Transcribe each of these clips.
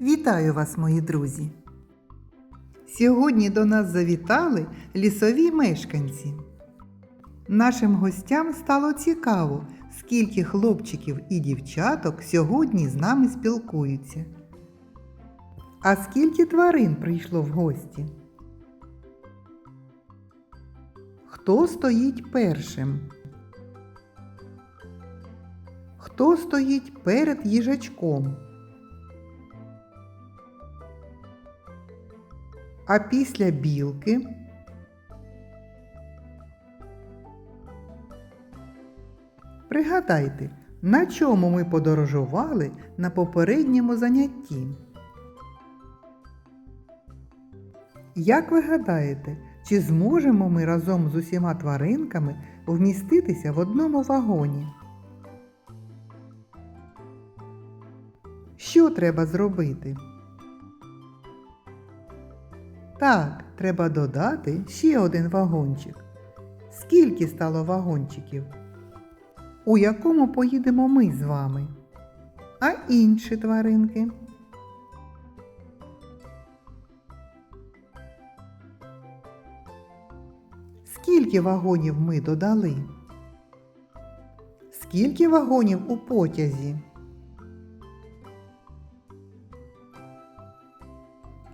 Вітаю вас, мої друзі! Сьогодні до нас завітали лісові мешканці. Нашим гостям стало цікаво, скільки хлопчиків і дівчаток сьогодні з нами спілкуються. А скільки тварин прийшло в гості? Хто стоїть першим? Хто стоїть перед їжачком? А після білки пригадайте, на чому ми подорожували на попередньому занятті. Як ви гадаєте, чи зможемо ми разом з усіма тваринками вміститися в одному вагоні? Що треба зробити? Так, треба додати ще один вагончик. Скільки стало вагончиків? У якому поїдемо ми з вами? А інші тваринки? Скільки вагонів ми додали? Скільки вагонів у потязі?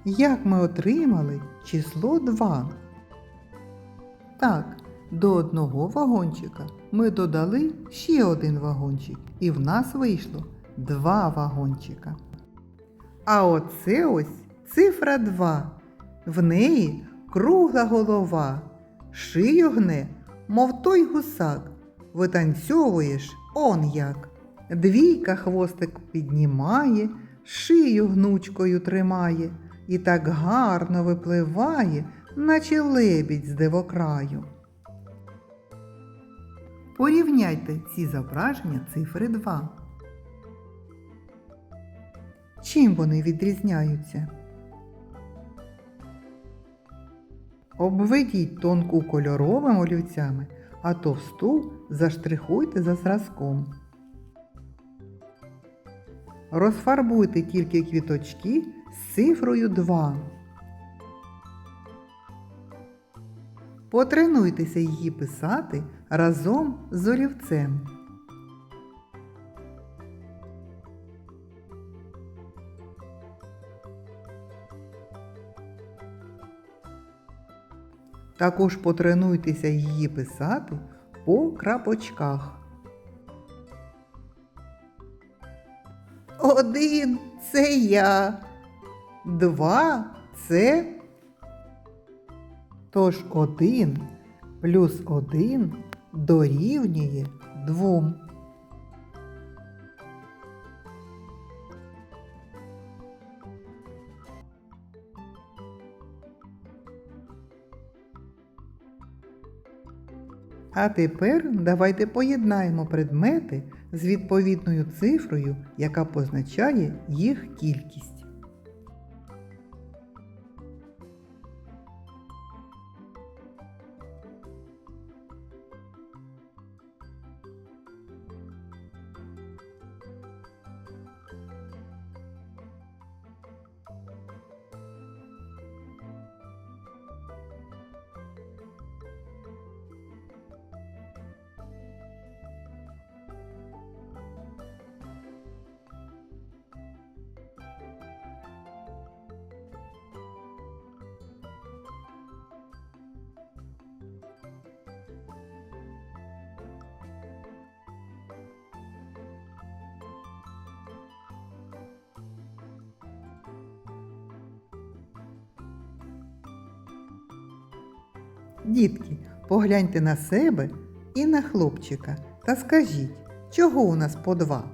Як ми отримали число 2? Так, до одного вагончика ми додали ще один вагончик, і в нас вийшло два вагончика. А оце ось цифра 2. В неї кругла голова, шию гне, мов той гусак. Витанцьовуєш он як. Двійка хвостик піднімає, шию гнучкою тримає і так гарно випливає, наче лебідь з дивокраю. Порівняйте ці зображення цифри 2. Чим вони відрізняються? Обведіть тонку кольоровими олівцями, а товсту заштрихуйте за зразком. Розфарбуйте тільки квіточки з цифрою 2. Потренуйтеся її писати разом з олівцем. Також потренуйтеся її писати по крапочках. Один це я. Два це. Тож один плюс один дорівнює двом. А тепер давайте поєднаємо предмети з відповідною цифрою, яка позначає їх кількість. Дітки, погляньте на себе і на хлопчика та скажіть, чого у нас по два?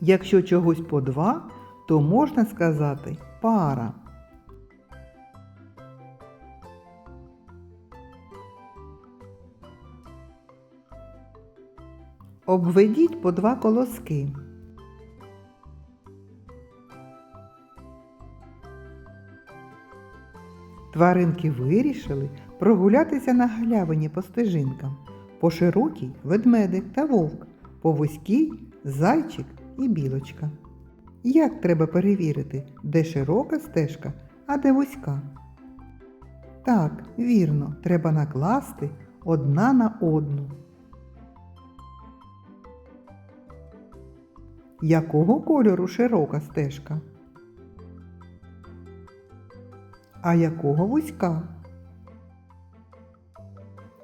Якщо чогось по два, то можна сказати пара. Обведіть по два колоски. Тваринки вирішили прогулятися на галявині по стежинкам, по широкій ведмедик та вовк, по вузькій зайчик і білочка. Як треба перевірити, де широка стежка, а де вузька? Так, вірно, треба накласти одна на одну. Якого кольору широка стежка? А якого вузька?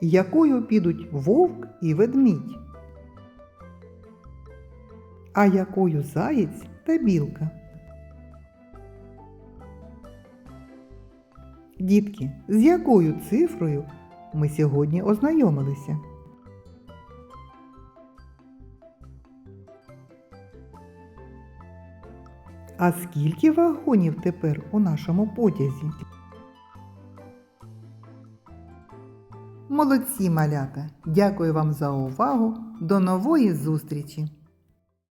Якою підуть вовк і ведмідь? А якою заєць та білка? Дітки, з якою цифрою ми сьогодні ознайомилися? А скільки вагонів тепер у нашому потязі? Молодці малята! Дякую вам за увагу. До нової зустрічі!